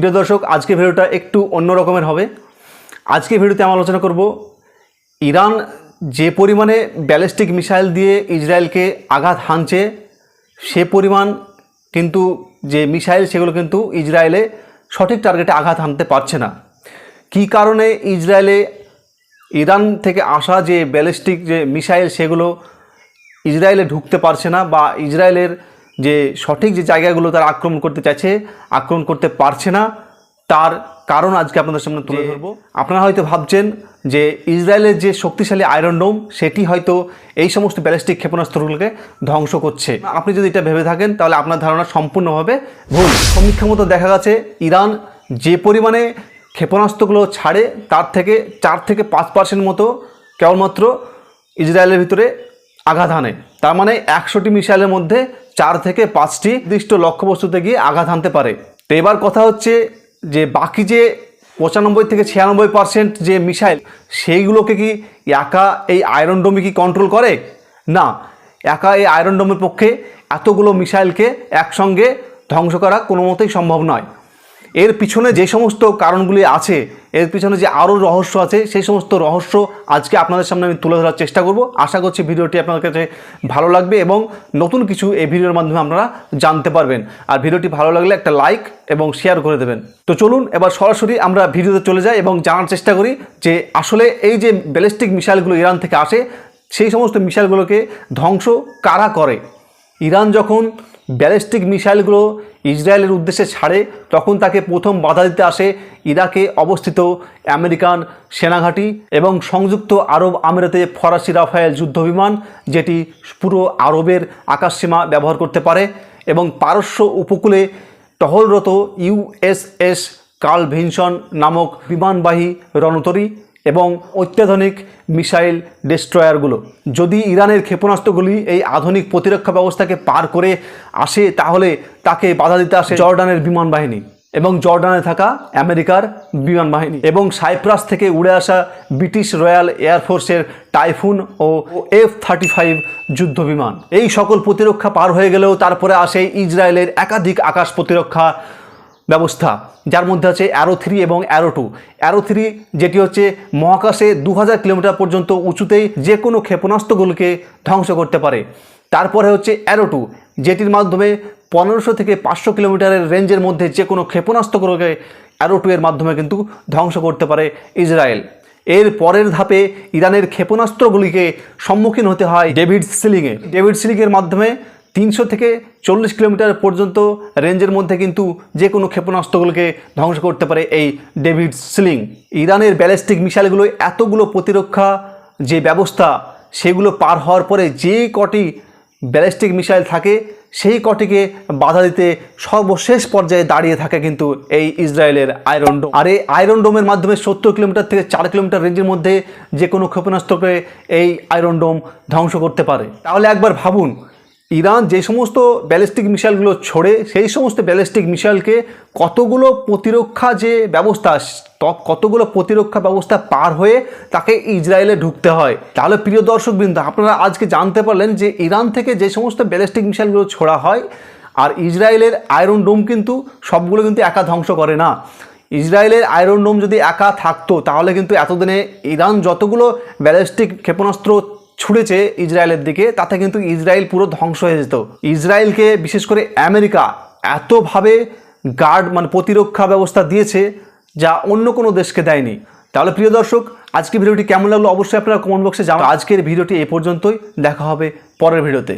প্রিয় দর্শক আজকে ভিডিওটা একটু অন্য রকমের হবে। আজকে ভিডিওতে আমি আলোচনা করব ইরান যে পরিমাণে ব্যালিস্টিক মিসাইল দিয়ে ইসরায়েলকে আঘাত হানছে, সে পরিমাণ কিন্তু যে মিসাইল, সেগুলো কিন্তু ইসরায়েলে সঠিক টার্গেটে আঘাত হানতে পারছে না। কী কারণে ইসরায়েলে ইরান থেকে আসা যে ব্যালিস্টিক যে মিসাইল, সেগুলো ইসরায়েলে ঢুকতে পারছে না বা ইসরায়েলের যে সঠিক যে জায়গাগুলো তারা আক্রমণ করতে চাইছে আক্রমণ করতে পারছে না তার কারণ আজকে আপনাদের সামনে তুলে ধরবো। আপনারা হয়তো ভাবছেন যে ইসরায়েলের যে শক্তিশালী আয়রন ডোম সেটি হয়তো এই সমস্ত ব্যালিস্টিক ক্ষেপণাস্ত্রগুলোকে ধ্বংস করছে। আপনি যদি এটা ভেবে থাকেন তাহলে আপনার ধারণা সম্পূর্ণভাবে ভুল। সমীক্ষা মতো দেখা গেছে ইরান যে পরিমাণে ক্ষেপণাস্ত্রগুলো ছাড়ে তার থেকে চার থেকে পাঁচ পার্সেন্ট মতো কেবলমাত্র ইসরায়েলের ভিতরে আঘাত হানে। তার মানে একশোটি মিসাইলের মধ্যে চার থেকে পাঁচটি নির্দিষ্ট লক্ষ্যবস্তুতে গিয়ে আঘাত হানতে পারে। তো এবার কথা হচ্ছে যে বাকি যে পঁচানব্বই থেকে ছিয়ানব্বই পার্সেন্ট যে মিসাইল, সেইগুলোকে কি একা এই আয়রন ডোমে কি কন্ট্রোল করে? না, একা এই আয়রন ডোমের পক্ষে এতগুলো মিসাইলকে একসঙ্গে ধ্বংস করা কোনো মতেই সম্ভব নয়। এর পিছনে যে সমস্ত কারণগুলি আছে, এর পিছনে যে আরও রহস্য আছে, সেই সমস্ত রহস্য আজকে আপনাদের সামনে আমি তুলে ধরার চেষ্টা করব। আশা করছি ভিডিওটি আপনাদের কাছে ভালো লাগবে এবং নতুন কিছু এই ভিডিওর মাধ্যমে আপনারা জানতে পারবেন। আর ভিডিওটি ভালো লাগলে একটা লাইক এবং শেয়ার করে দেবেন। তো চলুন, এবার সরাসরি আমরা ভিডিওতে চলে যাই এবং জানার চেষ্টা করি যে আসলে এই যে ব্যালিস্টিক মিসাইলগুলো ইরান থেকে আসে, সেই সমস্ত মিসাইলগুলোকে ধ্বংস কারা করে? ইরান যখন ব্যালিস্টিক মিসাইলগুলো ইসরায়েলের উদ্দেশ্যে ছাড়ে, তখন তাকে প্রথম বাধা দিতে আসে ইরাকে অবস্থিত আমেরিকান সেনাঘাঁটি এবং সংযুক্ত আরব আমিরাতে ফরাসি রাফায়েল যুদ্ধবিমান, যেটি পুরো আরবের আকাশসীমা ব্যবহার করতে পারে এবং পারস্য উপকূলে টহলরত ইউএসএস কার্ল ভিনসন নামক বিমানবাহী রণতরী এবং অত্যাধুনিক মিসাইল ডেস্ট্রয়ারগুলো। যদি ইরানের ক্ষেপণাস্ত্রগুলি এই আধুনিক প্রতিরক্ষা ব্যবস্থাকে পার করে আসে, তাহলে তাকে বাধা দিতে আসে জর্ডানের বিমান বাহিনী এবং জর্ডানে থাকা আমেরিকার বিমান বাহিনী এবং সাইপ্রাস থেকে উড়ে আসা ব্রিটিশ রয়্যাল এয়ারফোর্সের টাইফুন ও এফ থার্টি ফাইভ যুদ্ধ বিমান এই সকল প্রতিরক্ষা পার হয়ে গেলেও তারপরে আসে ইসরায়েলের একাধিক আকাশ প্রতিরক্ষা ব্যবস্থা, যার মধ্যে আছে অ্যারো থ্রি এবং অ্যারো টু অ্যারো থ্রি যেটি হচ্ছে মহাকাশে দু হাজার কিলোমিটার পর্যন্ত উঁচুতেই যে কোনো ক্ষেপণাস্ত্রগুলোকে ধ্বংস করতে পারে। তারপরে হচ্ছে অ্যারো টু যেটির মাধ্যমে পনেরোশো থেকে পাঁচশো কিলোমিটারের রেঞ্জের মধ্যে যে কোনো ক্ষেপণাস্ত্রগুলোকে অ্যারো টু এর মাধ্যমে কিন্তু ধ্বংস করতে পারে ইসরায়েল। এর পরের ধাপে ইরানের ক্ষেপণাস্ত্রগুলিকে সম্মুখীন হতে হয় ডেভিড সিলিংয়ে। ডেভিড সিলিংয়ের মাধ্যমে তিনশো থেকে চল্লিশ কিলোমিটার পর্যন্ত রেঞ্জের মধ্যে কিন্তু যে কোনো ক্ষেপণাস্ত্রগুলোকে ধ্বংস করতে পারে এই ডেভিড সিলিং। ইরানের ব্যালিস্টিক মিসাইলগুলো এতগুলো প্রতিরক্ষা যে ব্যবস্থা, সেগুলো পার হওয়ার পরে যে কটি ব্যালিস্টিক মিসাইল থাকে, সেই কটিকে বাধা দিতে সর্বশেষ পর্যায়ে দাঁড়িয়ে থাকে কিন্তু এই ইসরায়েলের আয়রন ডোম। আর এই আয়রন ডোমের মাধ্যমে সত্তর কিলোমিটার থেকে চার কিলোমিটার রেঞ্জের মধ্যে যে কোনো ক্ষেপণাস্ত্রকে এই আয়রন ডোম ধ্বংস করতে পারে। তাহলে একবার ভাবুন ইরান যে সমস্ত ব্যালিস্টিক মিসাইলগুলো ছোড়ে, সেই সমস্ত ব্যালিস্টিক মিসাইলকে কতগুলো প্রতিরক্ষা যে ব্যবস্থা কতগুলো প্রতিরক্ষা ব্যবস্থা পার হয়ে তাকে ইসরায়েলে ঢুকতে হয়। তাহলে প্রিয় দর্শকবৃন্দ, আপনারা আজকে জানতে পারলেন যে ইরান থেকে যে সমস্ত ব্যালিস্টিক মিসাইলগুলো ছোড়া হয়, আর ইসরায়েলের আয়রন ডোম কিন্তু সবগুলো কিন্তু একা ধ্বংস করে না। ইসরায়েলের আয়রন ডোম যদি একা থাকতো, তাহলে কিন্তু এতদিনে ইরান যতগুলো ব্যালিস্টিক ক্ষেপণাস্ত্র ছুড়েছে ইসরায়েলের দিকে, তাতে কিন্তু ইসরায়েল পুরো ধ্বংস হয়ে যেত। ইসরায়েলকে, বিশেষ করে আমেরিকা, এতভাবে গার্ড মানে প্রতিরক্ষা ব্যবস্থা দিয়েছে যা অন্য কোনো দেশকে দেয়নি। তাহলে প্রিয় দর্শক আজকে ভিডিওটি কেমন লাগল অবশ্যই আপনারা কমেন্ট বক্সে জানান। আজকের ভিডিওটি এ পর্যন্তই, দেখা হবে পরের ভিডিওতে।